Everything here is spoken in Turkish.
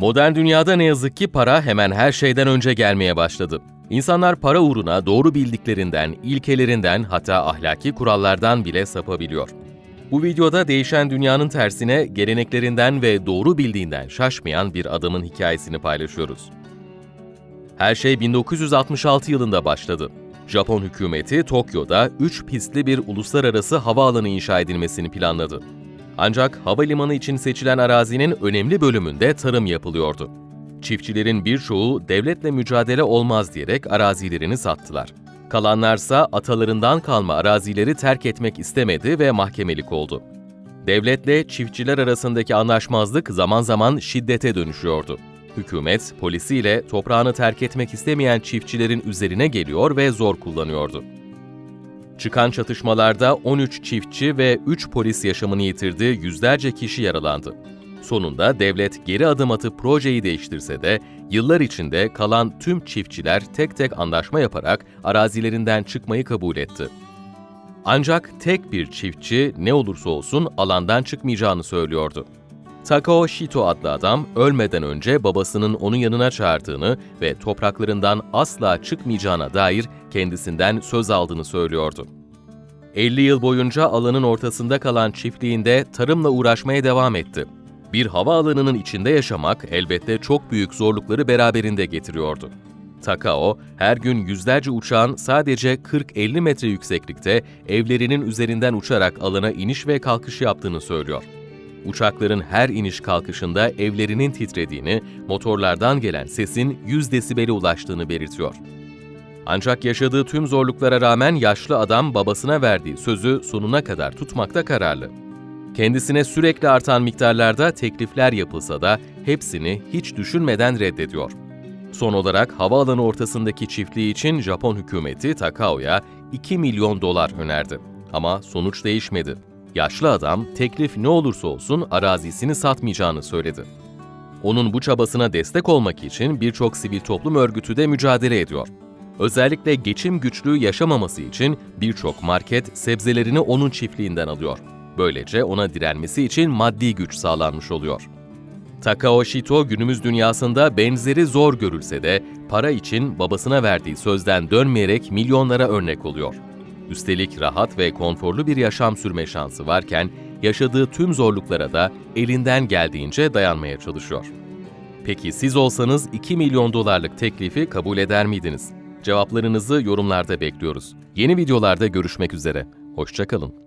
Modern dünyada ne yazık ki para hemen her şeyden önce gelmeye başladı. İnsanlar para uğruna doğru bildiklerinden, ilkelerinden hatta ahlaki kurallardan bile sapabiliyor. Bu videoda değişen dünyanın tersine geleneklerinden ve doğru bildiğinden şaşmayan bir adamın hikayesini paylaşıyoruz. Her şey 1966 yılında başladı. Japon hükümeti Tokyo'da 3 pistli bir uluslararası havaalanı inşa edilmesini planladı. Ancak havalimanı için seçilen arazinin önemli bölümünde tarım yapılıyordu. Çiftçilerin birçoğu devletle mücadele olmaz diyerek arazilerini sattılar. Kalanlarsa atalarından kalma arazileri terk etmek istemedi ve mahkemelik oldu. Devletle çiftçiler arasındaki anlaşmazlık zaman zaman şiddete dönüşüyordu. Hükümet, polisiyle toprağını terk etmek istemeyen çiftçilerin üzerine geliyor ve zor kullanıyordu. Çıkan çatışmalarda 13 çiftçi ve 3 polis yaşamını yitirdi, yüzlerce kişi yaralandı. Sonunda devlet geri adım atıp projeyi değiştirse de yıllar içinde kalan tüm çiftçiler tek tek anlaşma yaparak arazilerinden çıkmayı kabul etti. Ancak tek bir çiftçi ne olursa olsun alandan çıkmayacağını söylüyordu. Takao Shito adlı adam ölmeden önce babasının onun yanına çağırdığını ve topraklarından asla çıkmayacağına dair kendisinden söz aldığını söylüyordu. 50 yıl boyunca alanın ortasında kalan çiftliğinde tarımla uğraşmaya devam etti. Bir havaalanının içinde yaşamak elbette çok büyük zorlukları beraberinde getiriyordu. Takao, her gün yüzlerce uçağın sadece 40-50 metre yükseklikte evlerinin üzerinden uçarak alana iniş ve kalkış yaptığını söylüyor. Uçakların her iniş kalkışında evlerinin titrediğini, motorlardan gelen sesin 100 desibele ulaştığını belirtiyor. Ancak yaşadığı tüm zorluklara rağmen yaşlı adam babasına verdiği sözü sonuna kadar tutmakta kararlı. Kendisine sürekli artan miktarlarda teklifler yapılsa da hepsini hiç düşünmeden reddediyor. Son olarak havaalanı ortasındaki çiftliği için Japon hükümeti Takao'ya 2 milyon dolar önerdi. Ama sonuç değişmedi. Yaşlı adam teklif ne olursa olsun arazisini satmayacağını söyledi. Onun bu çabasına destek olmak için birçok sivil toplum örgütü de mücadele ediyor. Özellikle geçim güçlüğü yaşamaması için birçok market sebzelerini onun çiftliğinden alıyor. Böylece ona direnmesi için maddi güç sağlanmış oluyor. Takao Shito günümüz dünyasında benzeri zor görülse de para için babasına verdiği sözden dönmeyerek milyonlara örnek oluyor. Üstelik rahat ve konforlu bir yaşam sürme şansı varken yaşadığı tüm zorluklara da elinden geldiğince dayanmaya çalışıyor. Peki siz olsanız 2 milyon dolarlık teklifi kabul eder miydiniz? Cevaplarınızı yorumlarda bekliyoruz. Yeni videolarda görüşmek üzere. Hoşçakalın.